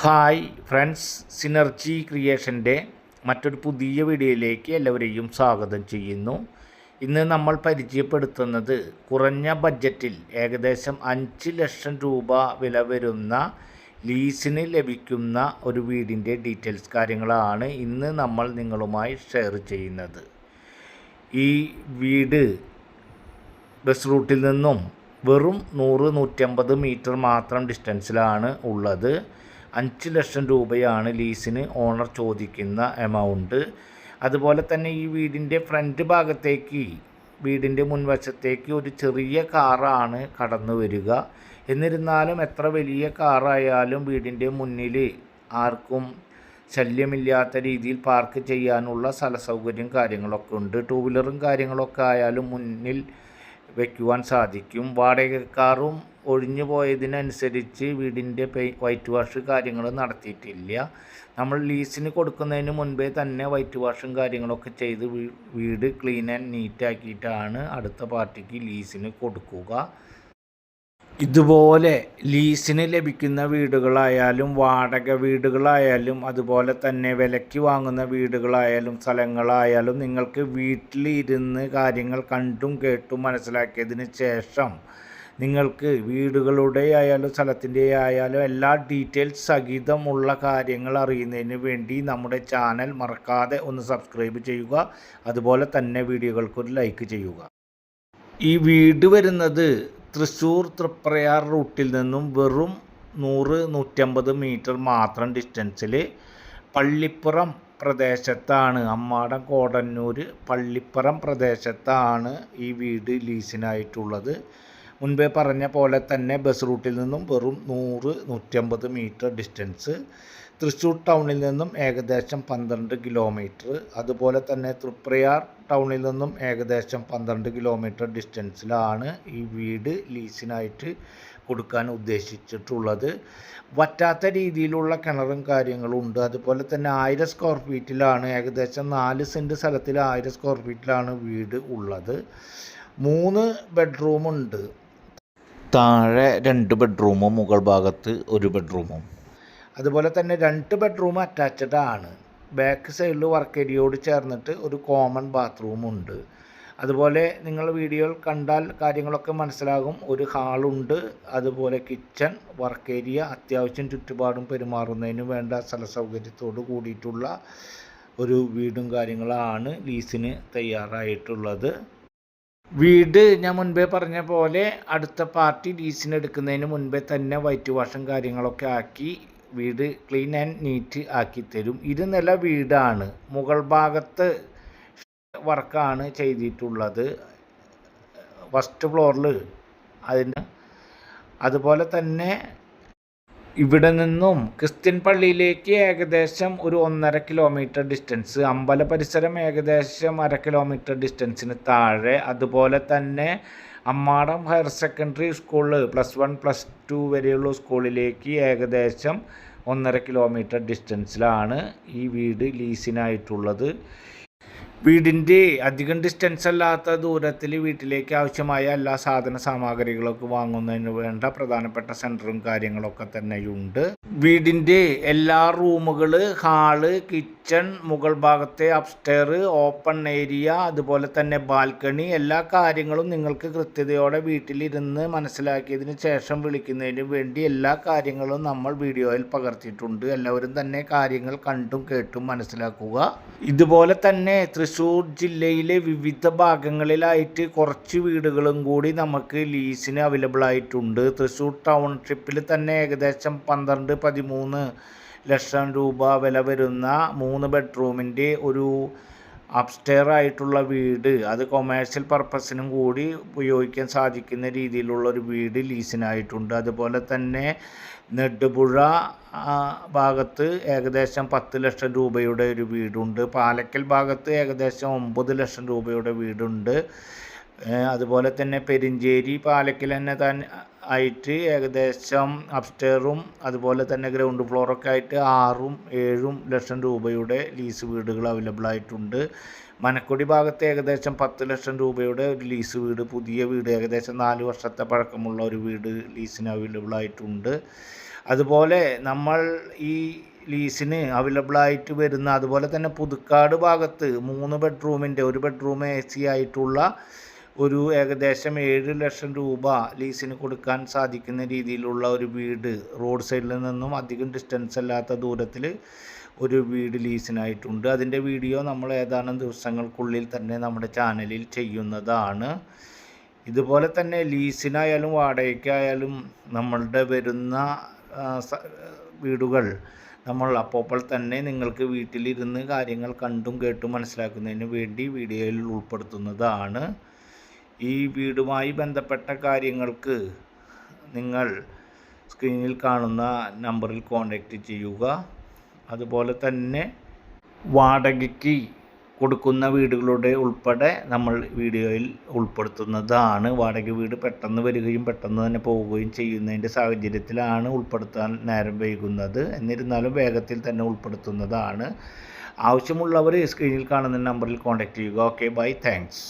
Hi friends synergy ക്രിയേഷന്റെ മറ്റൊരു പുതിയ വീഡിയോയിലേക്ക് എല്ലാവരെയും സ്വാഗതം ചെയ്യുന്നു. ഇന്ന് നമ്മൾ പരിചയപ്പെടുത്തുന്നത് കുറഞ്ഞ ബഡ്ജറ്റിൽ ഏകദേശം അഞ്ച് ലക്ഷം രൂപ വില വരുന്ന ലീസിന് ലഭിക്കുന്ന ഒരു വീടിന്റെ ഡീറ്റെയിൽസ് കാര്യങ്ങളാണ് ഇന്ന് നമ്മൾ നിങ്ങളുമായി ഷെയർ ചെയ്യുന്നത്. ഈ വീട് ബസ് റൂട്ടിൽ നിന്നും വെറും നൂറ് നൂറ്റമ്പത് മീറ്റർ മാത്രം ഡിസ്റ്റൻസിലാണ് ഉള്ളത്. അഞ്ച് ലക്ഷം രൂപയാണ് ലീസിന് ഓണർ ചോദിക്കുന്ന എമൗണ്ട് അതുപോലെ തന്നെ ഈ വീടിന്റെ ഫ്രണ്ട് ഭാഗത്തേക്ക് വീടിന്റെ മുൻവശത്തേക്ക് ഒരു ചെറിയ കാറാണ് കടന്നു വരിക. എന്നിരുന്നാലും എത്ര വലിയ കാറായാലും വീടിന്റെ മുന്നിൽ ആർക്കും ശല്യമില്ലാത്ത രീതിയിൽ പാർക്ക് ചെയ്യാനുള്ള സ്ഥല സൗകര്യം കാര്യങ്ങളൊക്കെ ഉണ്ട്. ടൂ വീലറും കാര്യങ്ങളൊക്കെ ആയാലും മുന്നിൽ വയ്ക്കുവാൻ സാധിക്കും. വാടകക്കാരും ഒഴിഞ്ഞു പോയതിനനുസരിച്ച് വീടിന്റെ പെയ് വൈറ്റ് വാഷ് കാര്യങ്ങൾ നടത്തിയിട്ടില്ല. നമ്മൾ ലീസിന് കൊടുക്കുന്നതിന് മുൻപേ തന്നെ വൈറ്റ് വാഷും കാര്യങ്ങളൊക്കെ ചെയ്ത് വീട് ക്ലീൻ ആൻഡ് നീറ്റാക്കിയിട്ടാണ് അടുത്ത പാർട്ടിക്ക് ലീസിന് കൊടുക്കുക. ഇതുപോലെ ലീസിന് ലഭിക്കുന്ന വീടുകളായാലും വാടക വീടുകളായാലും അതുപോലെ തന്നെ വിലയ്ക്ക് വാങ്ങുന്ന വീടുകളായാലും സ്ഥലങ്ങളായാലും നിങ്ങൾക്ക് വീട്ടിലിരുന്ന് കാര്യങ്ങൾ കണ്ടും കേട്ടും മനസ്സിലാക്കിയതിന് ശേഷം നിങ്ങൾക്ക് വീടുകളുടെ ആയാലും സ്ഥലത്തിന്റെ ആയാലും എല്ലാ ഡീറ്റെയിൽസ് സഹിതമുള്ള കാര്യങ്ങൾ അറിയുന്നതിന് വേണ്ടി നമ്മുടെ ചാനൽ മറക്കാതെ ഒന്ന് സബ്സ്ക്രൈബ് ചെയ്യുക. അതുപോലെ തന്നെ വീഡിയോകൾക്കൊരു ലൈക്ക് ചെയ്യുക. ഈ വീട് വരുന്നത് തൃശ്ശൂർ തൃപ്രയാർ റൂട്ടിൽ നിന്നും വെറും നൂറ് നൂറ്റമ്പത് മീറ്റർ മാത്രം ഡിസ്റ്റൻസിൽ പള്ളിപ്പുറം പ്രദേശത്താണ് അമ്മാടം കോടന്നൂർ പള്ളിപ്പുറം പ്രദേശത്താണ് ഈ വീട് ലീസിനായിട്ടുള്ളത്. മുൻപേ പറഞ്ഞ പോലെ തന്നെ ബസ് റൂട്ടിൽ നിന്നും വെറും നൂറ് നൂറ്റമ്പത് മീറ്റർ ഡിസ്റ്റൻസ് തൃശ്ശൂർ ടൗണിൽ നിന്നും ഏകദേശം പന്ത്രണ്ട് കിലോമീറ്റർ. അതുപോലെ തന്നെ തൃപ്രയാർ ടൗണിൽ നിന്നും ഏകദേശം പന്ത്രണ്ട് കിലോമീറ്റർ ഡിസ്റ്റൻസിലാണ് ഈ വീട് ലീസിനായിട്ട് കൊടുക്കാൻ ഉദ്ദേശിച്ചിട്ടുള്ളത്. വറ്റാത്ത രീതിയിലുള്ള കിണറും കാര്യങ്ങളും ഉണ്ട്. അതുപോലെ തന്നെ ആയിരം സ്ക്വയർ ഫീറ്റിലാണ് ഏകദേശം നാല് സെന്റ് സ്ഥലത്തിൽ ആയിരം സ്ക്വയർ ഫീറ്റിലാണ് വീട് ഉള്ളത്. മൂന്ന് ബെഡ്റൂമുണ്ട്. താഴെ രണ്ട് ബെഡ്റൂമും മുകൾ ഭാഗത്ത് ഒരു ബെഡ്റൂമും. അതുപോലെ തന്നെ രണ്ട് ബെഡ്റൂം അറ്റാച്ച്ഡ് ആണ്. ബാക്ക് സൈഡിൽ വർക്ക് ഏരിയയോട് ചേർന്നിട്ട് ഒരു കോമൺ ബാത്റൂം ഉണ്ട്. അതുപോലെ നിങ്ങൾ വീഡിയോയിൽ കണ്ടാൽ കാര്യങ്ങളൊക്കെ മനസ്സിലാകും. ഒരു ഹാളുണ്ട് അതുപോലെ കിച്ചൺ വർക്ക് ഏരിയ അത്യാവശ്യം ചുറ്റുപാടും പെരുമാറുന്നതിന് വേണ്ട സ്ഥല സൗകര്യത്തോട് കൂടിയിട്ടുള്ള ഒരു വീടും കാര്യങ്ങളാണ് ലീസിന് തയ്യാറായിട്ടുള്ളത്. വീട് ഞാൻ മുൻപേ പറഞ്ഞ പോലെ അടുത്ത പാർട്ടി ലീസിന് എടുക്കുന്നതിന് മുൻപേ തന്നെ വൈറ്റ് വാഷും കാര്യങ്ങളൊക്കെ ആക്കി വീട് ക്ലീൻ ആൻഡ് നീറ്റ് ആക്കി തരും. ഇരുനില വീടാണ്. മുകൾ ഭാഗത്ത് വർക്കാണ് ചെയ്തിട്ടുള്ളത്. ഫസ്റ്റ് ഫ്ലോറിൽ അതിന് അതുപോലെ തന്നെ ഇവിടെ നിന്നും ക്രിസ്ത്യൻ പള്ളിയിലേക്ക് ഏകദേശം ഒരു ഒന്നര കിലോമീറ്റർ ഡിസ്റ്റൻസ് അമ്പല പരിസരം ഏകദേശം അര കിലോമീറ്റർ ഡിസ്റ്റൻസിന് താഴെ. അതുപോലെ തന്നെ അമ്മാടം ഹയർ സെക്കൻഡറി സ്കൂളിൽ പ്ലസ് വൺ പ്ലസ് ടു വരെയുള്ള സ്കൂളിലേക്ക് ഏകദേശം ഒന്നര കിലോമീറ്റർ ഡിസ്റ്റൻസിലാണ് ഈ വീട് ലീസിനായിട്ടുള്ളത്. വീടിന്റെ അധികം ഡിസ്റ്റൻസ് അല്ലാത്ത ദൂരത്തിൽ വീട്ടിലേക്ക് ആവശ്യമായ എല്ലാ സാധന സാമഗ്രികളൊക്കെ വാങ്ങുന്നതിന് വേണ്ട പ്രധാനപ്പെട്ട സെന്ററും കാര്യങ്ങളൊക്കെ തന്നെയുണ്ട്. വീടിന്റെ എല്ലാ റൂമുകൾ ഹാൾ കിച്ചൺ മുകൾ ഭാഗത്തെ അപ്സ്റ്റെയർ ഓപ്പൺ ഏരിയ അതുപോലെ തന്നെ ബാൽക്കണി. എല്ലാ കാര്യങ്ങളും നിങ്ങൾക്ക് കൃത്യതയോടെ വീട്ടിലിരുന്ന് മനസ്സിലാക്കിയതിന് ശേഷം വിളിക്കുന്നതിന് വേണ്ടി എല്ലാ കാര്യങ്ങളും നമ്മൾ വീഡിയോയിൽ പകർത്തിയിട്ടുണ്ട്. എല്ലാവരും തന്നെ കാര്യങ്ങൾ കണ്ടും കേട്ടും മനസ്സിലാക്കുക. ഇതുപോലെ തന്നെ തൃശ്ശൂർ ജില്ലയിലെ വിവിധ ഭാഗങ്ങളിലായിട്ട് കുറച്ച് വീടുകളും കൂടി നമുക്ക് ലീസിന് അവൈലബിൾ ആയിട്ടുണ്ട്. തൃശ്ശൂർ ടൗൺഷിപ്പിൽ തന്നെ ഏകദേശം പന്ത്രണ്ട് പതിമൂന്ന് ലക്ഷം രൂപ വില വരുന്ന മൂന്ന് ബെഡ്റൂമിന്റെ ഒരു അപ്സ്റ്റെയർ ആയിട്ടുള്ള വീട്. അത് കൊമേഴ്ഷ്യൽ പർപ്പസിനും കൂടി ഉപയോഗിക്കാൻ സാധിക്കുന്ന രീതിയിലുള്ള ഒരു വീട് ലീസിനായിട്ടുണ്ട് അതുപോലെ തന്നെ നെടുപുഴ ഭാഗത്ത് ഏകദേശം പത്ത് ലക്ഷം രൂപയുടെ ഒരു വീടുണ്ട്. പാലക്കൽ ഭാഗത്ത് ഏകദേശം ഒമ്പത് ലക്ഷം രൂപയുടെ വീടുണ്ട്. അതുപോലെ തന്നെ പെരിഞ്ചേരി പാലക്കൽ തന്നെ തന്നെ ആയിട്ട് ഏകദേശം അപ്സ്റ്റെയറും അതുപോലെ തന്നെ ഗ്രൗണ്ട് ഫ്ലോറൊക്കെ ആയിട്ട് ആറും ഏഴും ലക്ഷം രൂപയുടെ ലീസ് വീടുകൾ അവൈലബിൾ ആയിട്ടുണ്ട്. മനക്കൊടി ഭാഗത്ത് ഏകദേശം പത്ത് ലക്ഷം രൂപയുടെ ഒരു ലീസ് വീട് പുതിയ വീട് ഏകദേശം നാല് വർഷത്തെ പഴക്കമുള്ള ഒരു വീട് ലീസിന് അവൈലബിൾ ആയിട്ടുണ്ട്. അതുപോലെ നമ്മൾ ഈ ലീസിന് അവൈലബിളായിട്ട് വരുന്ന അതുപോലെ തന്നെ പുതുക്കാട് ഭാഗത്ത് മൂന്ന് ബെഡ്റൂമിന്റെ ഒരു ബെഡ്റൂം എ സി ആയിട്ടുള്ള ഒരു ഏകദേശം ഏഴ് ലക്ഷം രൂപ ലീസിന് കൊടുക്കാൻ സാധിക്കുന്ന രീതിയിലുള്ള ഒരു വീട്. റോഡ് സൈഡിൽ നിന്നും അധികം ഡിസ്റ്റൻസ് അല്ലാത്ത ദൂരത്തിൽ ഒരു വീട് ലീസിനായിട്ടുണ്ട്. അതിന്റെ വീഡിയോ നമ്മൾ ഏതാനും ദിവസങ്ങൾക്കുള്ളിൽ തന്നെ നമ്മുടെ ചാനലിൽ ചെയ്യുന്നതാണ്. ഇതുപോലെ തന്നെ ലീസിനായാലും വാടകയ്ക്കായാലും നമ്മളുടെ വരുന്ന വീടുകൾ നമ്മൾ അപ്പോൾ തന്നെ നിങ്ങൾക്ക് വീട്ടിലിരുന്ന് കാര്യങ്ങൾ കണ്ടും കേട്ടും മനസ്സിലാക്കുന്നതിന് വേണ്ടി വീഡിയോയിൽ ഉൾപ്പെടുത്തുന്നതാണ്. ഈ വീടുമായി ബന്ധപ്പെട്ട കാര്യങ്ങൾക്ക് നിങ്ങൾ സ്ക്രീനിൽ കാണുന്ന നമ്പറിൽ കോൺടാക്റ്റ് ചെയ്യുക. അതുപോലെ തന്നെ വാടകയ്ക്ക് കൊടുക്കുന്ന വീടുകളുടെ ഉൾപ്പെടെ നമ്മൾ വീഡിയോയിൽ ഉൾപ്പെടുത്തുന്നതാണ്. വാടക വീട് പെട്ടെന്ന് വരികയും പെട്ടെന്ന് തന്നെ പോവുകയും ചെയ്യുന്നതിന്റെ സാഹചര്യത്തിലാണ് ഉൾപ്പെടുത്താൻ നേരം വൈകുന്നത്. എന്നിരുന്നാലും വേഗത്തിൽ തന്നെ ഉൾപ്പെടുത്തുന്നതാണ്. ആവശ്യമുള്ളവർ സ്ക്രീനിൽ കാണുന്ന നമ്പറിൽ കോൺടാക്റ്റ് ചെയ്യുക. Okay bye. താങ്ക്സ്.